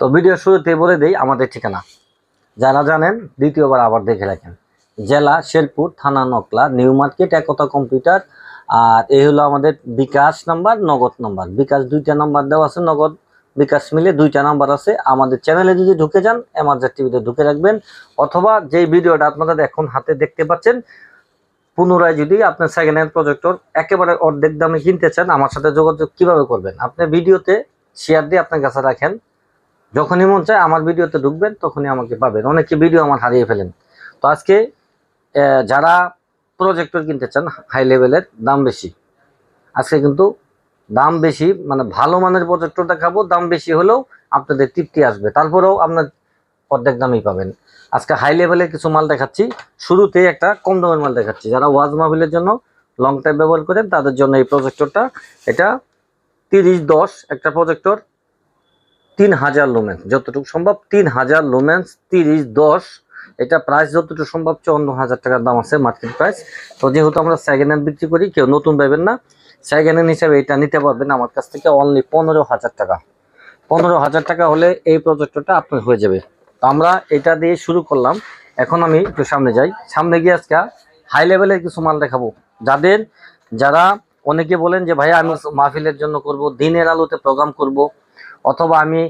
তো ভিডিও শুরুতে বলে দেই আমাদের ঠিকানা। যারা জানেন, দ্বিতীয়বার আবার দেখে রাখেন। জেলা শেরপুর, থানা Nakla, new market, Ekta computer. আর এই হলো আমাদের বিকাশ নাম্বার, নগদ নাম্বার। বিকাশ দুইটা নাম্বার দেওয়া আছে, নগদ বিকাশ মিলে দুইটা নাম্বার আছে। আমাদের চ্যানেলে যদি ঢুকে যান এমার্জার টিভিতে ঢুকে রাখবেন। অথবা যেই ভিডিওটা আপনাদের এখন হাতে দেখতে পাচ্ছেন, পুনরায় যদি আপনার সেকেন্ড হ্যান্ড প্রজেক্টর একেবারে অর্ধেক দামে কিনতে চান, আমার সাথে যোগাযোগ কীভাবে করবেন? আপনি ভিডিওতে শেয়ার দিয়ে আপনার কাছে রাখেন। যখনই মন চায় আমার ভিডিওতে ঢুকবেন, তখনই আমাকে পাবেন। অনেকে ভিডিও আমার হারিয়ে ফেলেন। তো আজকে যারা প্রজেক্টর কিনতে চান হাই লেভেলের দাম বেশি। আজকে কিন্তু দাম বেশি মানে ভালো মানের প্রজেক্টর দেখাবো, দাম বেশি হলেও আপনাদের তৃপ্তি আসবে। তারপরেও আপনার অর্ধেক দামই পাবেন। আজকে হাই লেভেলের কিছু মাল দেখাচ্ছি। শুরুতেই একটা কম দামের মাল দেখাচ্ছি। যারা ওয়াজ মাহফিলের জন্য লং টাইম ব্যবহার করেন, তাদের জন্য এই প্রজেক্টরটা এটা তিরিশ দশ একটা প্রজেক্টর তিন হাজার লোমেন্স যতটুকু সম্ভব তিন হাজার লোমেন্স তিরিশ, দশ, এটা প্রাইস যতটুকু সম্ভব, চুয়ান্ন হাজার টাকার দাম আছে মার্কেট প্রাইস তো যেহেতু আমরা সেকেন্ড হ্যান্ড বিক্রি করি, কেউ নতুন পাবেন না। সেকেন্ড হ্যান্ড হিসাবে এটা নিতে পারবেন আমার কাছ থেকে অনলি পনেরো হাজার টাকা। পনেরো হাজার টাকা হলে এই প্রজেক্টরটা আপনার হয়ে যাবে। তো আমরা এটা দিয়ে শুরু করলাম। এখন আমি একটু সামনে যাই। সামনে গিয়ে আজকে হাই লেভেলের কিছু মাল দেখাবো। যাদের, যারা অনেকে বলেন যে, ভাইয়া, আমি মাহফিলের জন্য করব, দিনের আলোতে প্রোগ্রাম করব। অথবা আমি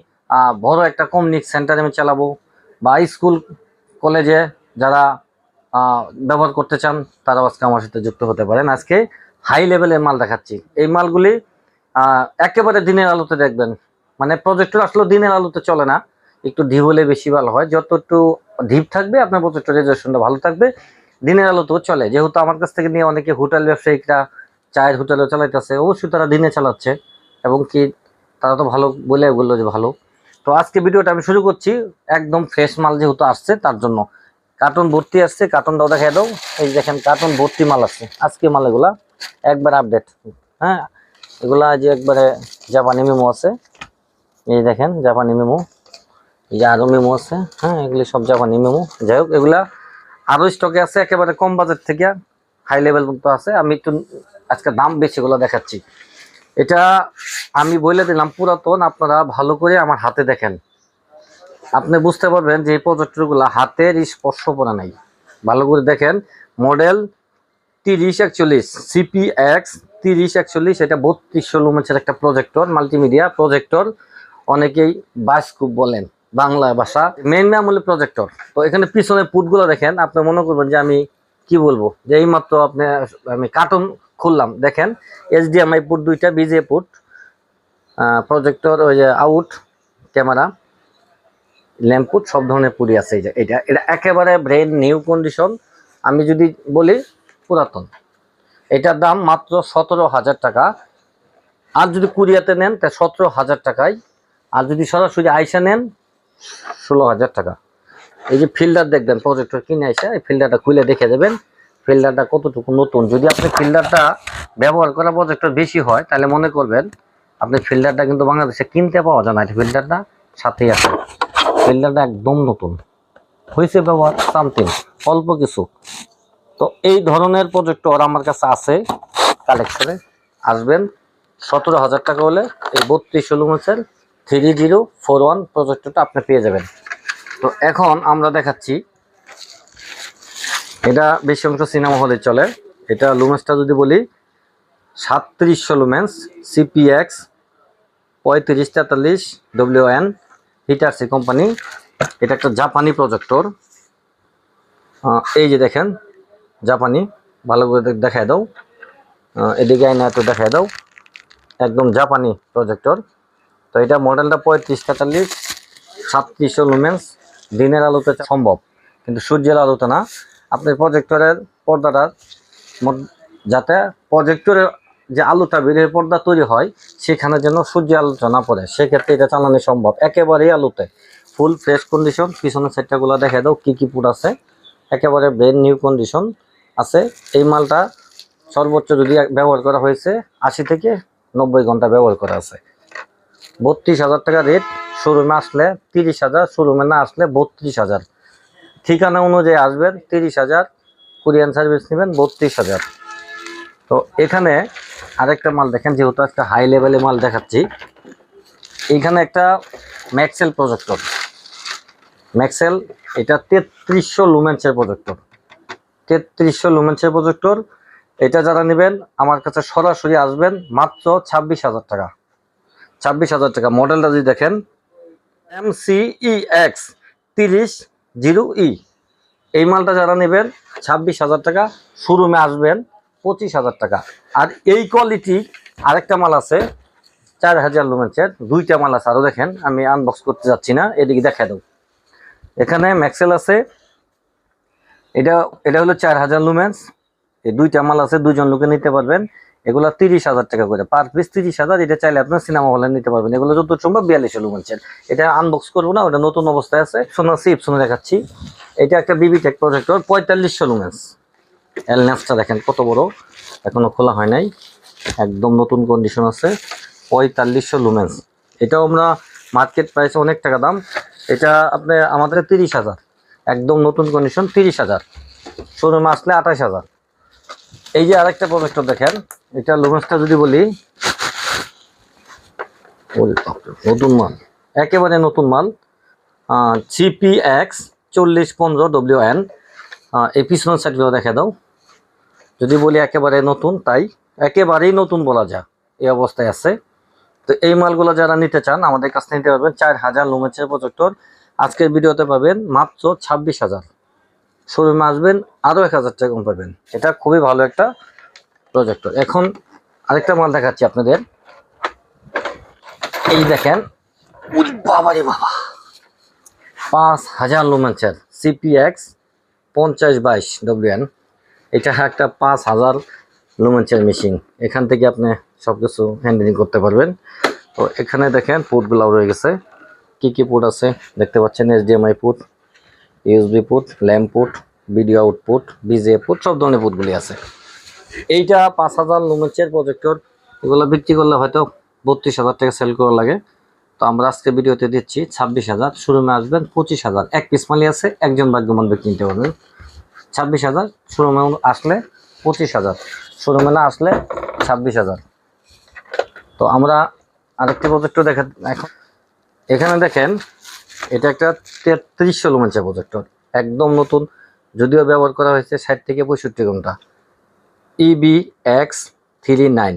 বড় একটা কমিউনিক সেন্টার আমি চালাবো বা স্কুল, কলেজে যারা ব্যবহার করতে চান, তারাও আজকে আমার সাথে যুক্ত হতে পারেন। আজকে হাই লেভেলের মাল দেখাচ্ছি। এই মালগুলি একেবারে দিনের আলোতে দেখবেন। মানে প্রজেক্টর আসলে দিনের আলোতে চলে না। একটু ঢিপ হলে বেশি ভালো হয়। যত একটু ঢিপ থাকবে, আপনার প্রজেক্টর রেজুলেশনটা ভালো থাকবে। দিনের আলোতেও চলে। যেহেতু আমার কাছ থেকে নিয়ে অনেকে হোটেল ব্যবসায়িকরা, চায়ের হোটেলও চালাইতেছে, অবশ্যই তারা দিনে চালাচ্ছে। এবং কি তারা তো ভালো বলে বলল যে ভালো। তো আজকে ভিডিওটা আমি শুরু করছি একদম ফ্রেশ মাল যেহেতু আসছে, তার জন্য। কার্টন ভর্তি আসছে কার্টনটাও দেখাই দাও। এই দেখেন কার্টন ভর্তি মাল আছে আজকে মাল এগুলা একবার আপডেট হ্যাঁ এগুলা যে একবারে জাপানি মেমো আছে। এই দেখেন, জাপানি মেমো এই যে আরও মেমো আছে। হ্যাঁ এগুলি সব জাপানি মেমো যাই হোক, এগুলা আরও স্টকে আছে, একেবারে কম বাজার থেকে হাই লেভেল পর্যন্ত আছে। আমি একটু আজকে দাম বেশি গুলো দেখাচ্ছি। এটা আমি বলে দিলাম, পুরাতন, আপনারা ভালো করে আমার হাতে দেখেন। আপনি বুঝতে পারবেন যে এই প্রজেক্টরগুলো হাতের স্পর্শ করা নাই। ভালো করে দেখেন, মডেল তিরিশ একচল্লিশ সিপি এক্স তিরিশ একচল্লিশ, এটা বত্রিশশো লুমেন্সের একটা প্রজেক্টর মাল্টিমিডিয়া প্রজেক্টর। অনেকেই বাসকুপ বলেন, বাংলা ভাষা। মেন নাম হলো প্রজেক্টর। তো এখানে পিছনে পুটগুলো দেখেন, আপনি মনে করবেন যে আমি কি বলব? যে এইমাত্র আপনি, আমি কার্টুন খুললাম। দেখেন এইচডিএমআই পুট দুইটা বিজে পুট প্রজেক্টর ওই যে আউট ক্যামেরা ল্যাম্পুট সব ধরনের পুরি আছে এই যে, এটা। এটা একেবারে ব্রেন নিউ কন্ডিশন আমি যদি বলি, পুরাতন। এটার দাম মাত্র সতেরো হাজার টাকা। আর যদি কুরিয়াতে নেন, তা সতেরো হাজার টাকায়। আর যদি সরাসরি আইসা নেন, ষোলো হাজার টাকা। এই যে ফিল্ডার দেখবেন প্রজেক্টর কিনে আইসা, এই ফিল্ডারটা খুলে দেখে দেবেন। ফিল্ডারটা কতটুকু নতুন? যদি আপনি ফিল্ডারটা ব্যবহার করা প্রজেক্টর বেশি হয়, তাহলে মনে করবেন আপনি ফিল্ডারটা কিন্তু বাংলাদেশে কিনতে পাওয়া যায় না। এই ফিল্ডারটা সাথেই আছে। ফিল্ডারটা একদম নতুন। হয়েছে ব্যবহার সামথিং অল্প কিছু। তো এই ধরনের প্রজেক্টর আমার কাছে আছে কালেকশনে আসবেন, সতেরো হাজার টাকা হলে এই বত্রিশ লুমেন্সের থ্রি জিরো ফোর ওয়ান প্রজেক্টরটা আপনি পেয়ে যাবেন। তো এখন আমরা দেখাচ্ছি এটা বেশি অংশ সিনেমা হলে চলে। এটা লুমেন্সটা যদি বলি, সাতত্রিশশো লুমেন্স সিপিএক্স পঁয়ত্রিশ তেতাল্লিশ ডব্লিউ এন হিটারসি কোম্পানি। এটা একটা জাপানি প্রজেক্টর। এই যে দেখেন, জাপানি। ভালো করে দেখায় দাও। এদিকে আইনা একটু দেখায় দাও। একদম জাপানি প্রজেক্টর। তো এটা মডেলটা পঁয়ত্রিশ তেতাল্লিশ, সাতত্রিশশো লুমেন্স। দিনের আলোতে সম্ভব, কিন্তু সূর্যের আলোতে না। আপনি প্রজেক্টরের পর্দাটা মদ- যাতে প্রজেক্টরের যে আলোটা বেরিয়ে পর্দা তৈরি হয়, সেখানে যেন সূর্য আলোটা না পড়ে। সেক্ষেত্রে এটা চালানো সম্ভব। একেবারেই আলোতে। ফুল ফ্রেশ কন্ডিশন পিছনের সেটটাগুলো দেখে দাও, কী কী পুট আছে। একেবারে ব্রেন নিউ কন্ডিশন আছে। এই মালটা সর্বোচ্চ যদি ব্যবহার করা হয়েছে, আশি থেকে নব্বই ঘণ্টা ব্যবহার করা আছে। বত্রিশ হাজার টাকা রেট শোরুমে আসলে তিরিশ হাজার শোরুমে না আসলে বত্রিশ হাজার। ঠিকানা অনুযায়ী আসবেন, তিরিশ হাজার। কুরিয়ান সার্ভিস নেবেন, বত্রিশ হাজার। তো এখানে আরেকটা মাল দেখেন, যেহেতু একটা হাই লেভেলে মাল দেখাচ্ছি। এইখানে একটা ম্যাক্সেল প্রজেক্টর ম্যাক্সেল এটা তেত্রিশশো লুমেন্সের প্রজেক্টর তেত্রিশশো লুমেন্সের প্রজেক্টর এটা যারা নেবেন, আমার কাছে সরাসরি আসবেন, মাত্র ছাব্বিশ হাজার টাকা। ছাব্বিশ হাজার টাকা। মডেলটা যদি দেখেন এম সি ই এক্স তিরিশ জিরো ই। এই মালটা যারা নেবেন, ছাব্বিশ হাজার টাকা, শোরুমে আসবেন, পঁচিশ হাজার টাকা। আর এই কোয়ালিটি আরেকটা মাল আছে, চার হাজার লুমেন্সের দুইটা মাল আছে আরও দেখেন, আমি আনবক্স করতে যাচ্ছি না, এদিকে দেখা দেব এখানে ম্যাক্সেল আছে, এটা এটা হলো চার হাজার লুমেন্স এই দুইটা মাল আছে দুজন লোকে নিতে পারবেন। এগুলো তিরিশ হাজার টাকা করে। পার পিস তিরিশ হাজার, এটা চাইলে আপনার সিনেমা হলে নিতে পারবেন। এগুলো যত সম্ভব বিয়াল্লিশ লুমেন্সের এটা আনবক্স করব না, ওটা নতুন অবস্থায় আছে। সোনা সিপ শুনে দেখাচ্ছি। এটা একটা বিবি টেক প্রজেক্টর পঁয়তাল্লিশশো লুমেন্স এল দেখেন কত বড়। এখনও খোলা হয় নাই। একদম নতুন কন্ডিশন আছে। পঁয়তাল্লিশশো লুমেন্স এটাও আমরা মার্কেট প্রাইস অনেক টাকা দাম। এটা আপনি, আমাদের তিরিশ হাজার। একদম নতুন কন্ডিশন তিরিশ হাজার। শোরুমে আসলে আঠাশ হাজার। এই যে আরেকটা প্রজেক্টর দেখেন। এটা লুমেন্সটা যদি বলি নতুন মাল। একেবারে নতুন মাল। জিপি এক্স চল্লিশ পনেরো ডব্লিউ এন এই পিছনের সাইডগুলো দেখা দাও। যদি বলি একেবারে নতুন, তাই একেবারেই নতুন বলা যায়। এই অবস্থায় আছে। তো এই মালগুলো যারা নিতে চান, আমাদের কাছ থেকে নিতে পারবেন চার হাজার লুমেন্সের প্রজেক্টর। আজকের ভিডিওতে পাবেন মাত্র ছাব্বিশ হাজার। শোরুমে আসবেন, আরও এক হাজার টাকা কম পাবেন। এটা খুবই ভালো একটা প্রজেক্টর এখন আরেকটা মাল দেখাচ্ছি আপনাদের। এই দেখেন বাবা পাঁচ হাজার লুমেন্সের সিপিএক্স পঞ্চাশ বাইশ ডব্লিউএন এটা একটা পাঁচ হাজার লুমেন্সের মেশিন এখান থেকে আপনি সব কিছু হ্যান্ডেলিং করতে পারবেন। তো এখানে দেখেন পুটগুলো রয়ে গেছে। কি কি পুট আছে দেখতে পাচ্ছেন? HDMI put USB put lamp put video output বিজে পুট সব ধরনের পুটগুলি আছে। এইটা পাঁচ হাজার লুমেন্সের প্রজেক্টর এগুলো বিক্রি করলে হয়তো বত্রিশ হাজার টাকা সেল করা লাগে। তো আমরা আজকে ভিডিওতে দিচ্ছি ছাব্বিশ হাজার। শোরুমে আসবেন পঁচিশ হাজার। এক পিস মালি আছে, একজন ভাগ্যবান ব্যক্তি নিতে পারবেন ছাব্বিশ হাজার। শোরুমে আসলে পঁচিশ হাজার। শোরুমে না আসলে ছাব্বিশ হাজার। তো আমরা আরেকটি প্রজেক্টর দেখা এখন এখানে দেখেন, এটা একটা তেত্রিশশো লুমেন্সের প্রজেক্টর একদম নতুন। যদিও ব্যবহার করা হয়েছে ষাট থেকে পঁয়ষট্টি ঘণ্টা। ইবি এক্স থ্রি নাইন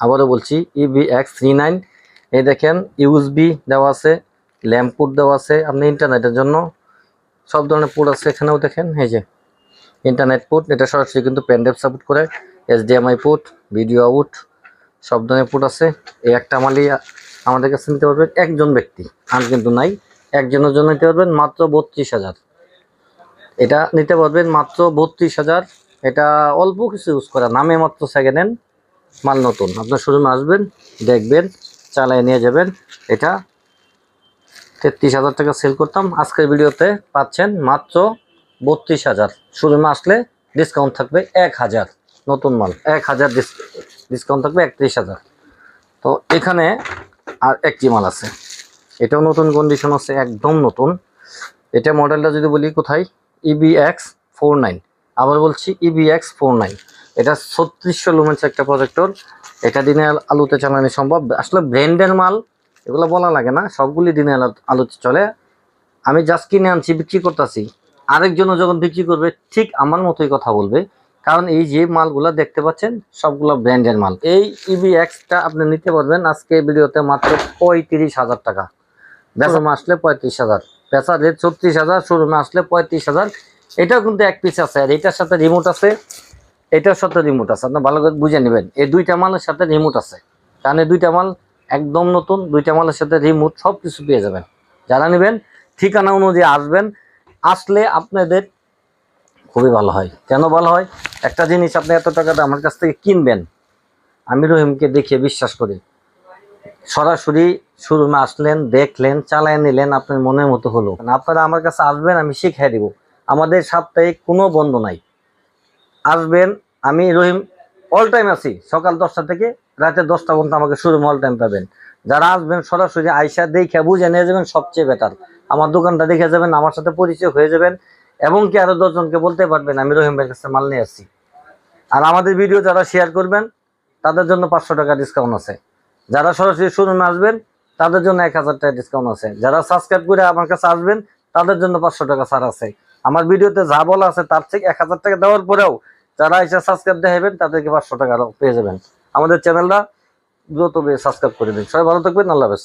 আবারও বলছি ইবি এক্স থ্রি নাইন এই দেখেন ইউএসবি দেওয়া আছে ল্যাম্প পোর্ট দেওয়া আছে, আপনি ইন্টারনেটের জন্য সব ধরনের পোর্ট আছে এখানেও দেখেন, এই যে ইন্টারনেট পোর্ট এটা সরাসরি কিন্তু পেনড্রাইভ সাপোর্ট করে এইচডিএমআই পোর্ট ভিডিও আউট সব ধরনের পোর্ট আছে। এই একটা মালি আমাদের কাছে নিতে পারবেন একজন ব্যক্তি, আর কিন্তু নাই, একজনের জন্য নিতে পারবেন মাত্র বত্রিশ হাজার। এটা নিতে পারবেন মাত্র বত্রিশ হাজার এটা অল্প কিছু ইউজ করা, নামে মাত্র সেকেন্ড হ্যান্ড মাল নতুন। আপনার শোরুমে আসবেন, দেখবেন, চালায় নিয়ে যাবেন। এটা তেত্রিশ হাজার টাকা সেল করতাম, আজকের ভিডিওতে পাচ্ছেন মাত্র বত্রিশ হাজার। শোরুমে আসলে ডিসকাউন্ট থাকবে এক হাজার। নতুন মাল, এক হাজার ডিসকাউন্ট থাকবে একত্রিশ হাজার। তো এখানে আর একটি মাল আছে। এটাও নতুন কন্ডিশন আছে, একদম নতুন। এটা মডেলটা যদি বলি কোথায়? ইবি এক্স ফোর নাইন আবার বলছি E EB X four nine এটা ছত্রিশশো লুমেন্স একটা প্রজেক্টর এটা দিনে আলুতে চালানো সম্ভব। আসলে ব্র্যান্ডের মাল এগুলো বলা লাগে না। সবগুলি দিনে আলো- আলুতে চলে। আমি জাস্ট কিনে আনছি বিক্রি করতেছি। আরেকজনও যখন বিক্রি করবে ঠিক আমার মতোই কথা বলবে। কারণ এই যে মালগুলো দেখতে পাচ্ছেন সবগুলো ব্র্যান্ডের মাল। এই E ইবি এক্সটা আপনি নিতে পারবেন আজকে ভিডিওতে মাত্র পঁয়ত্রিশ হাজার টাকা। বেচা আসলে পঁয়ত্রিশ হাজার। বেচা রেট ছত্রিশ হাজার শোরুমে আসলে পঁয়ত্রিশ হাজার। এটাও কিন্তু এক পিস আছে আর এটার সাথে রিমোট আছে, এটার সাথে রিমোট আছে। আপনি ভালো করে বুঝে নেবেন, এই দুইটা মালের সাথে রিমোট আছে। এই দুইটা মাল একদম নতুন, দুইটা মালের সাথে রিমোট সব কিছু পেয়ে যাবেন। যারা নেবেন, ঠিকানা অনুযায়ী আসবেন, আসলে আপনাদের খুবই ভালো হয়। কেন ভালো হয়? একটা জিনিস আপনি এত টাকাটা আমার কাছ থেকে কিনবেন, আমি রহিমকে দেখিয়ে বিশ্বাস করি, সরাসরি শোরুমে আসলেন, দেখলেন, চালায় নিলেন, আপনার মনের মতো হলো। আপনারা আমার কাছে আসবেন, আমি শিখিয়ে দিব। আমাদের সাপ্তাহিক কোনো বন্ধ নাই। আসবেন, আমি রহিম অল টাইম আছি। সকাল দশটা থেকে রাতে দশটা পর্যন্ত আমাকে শোরুমে অল টাইম পাবেন। যারা আসবেন, সরাসরি আইসা দেখে বুঝে নিয়ে যাবেন, সবচেয়ে বেটার আমার দোকানটা দেখে যাবেন, আমার সাথে পরিচয় হয়ে যাবেন, এবং কি আরও দশজনকে বলতে পারবেন, আমি রহিম ভাইয়ের কাছে মাল নিয়ে আসছি। আর আমাদের ভিডিও যারা শেয়ার করবেন, তাদের জন্য পাঁচশো টাকা ডিসকাউন্ট আছে। যারা সরাসরি শোরুমে আসবেন, তাদের জন্য এক হাজার টাকা ডিসকাউন্ট আছে। যারা সাবস্ক্রাইব করে আমার কাছে আসবেন, তাদের জন্য পাঁচশো টাকা ছাড় আছে। আমার ভিডিওতে যা বলা আছে, তার থেকে এক হাজার টাকা দেওয়ার পরেও যারা এসে সাবস্ক্রাইব দেখাবেন, তাদেরকে পাঁচশো টাকা পেয়ে যাবেন। আমাদের চ্যানেলটা দ্রুত সাবস্ক্রাইব করে দিন। সবাই ভালো থাকবেন, আল্লাহ হাফেজ।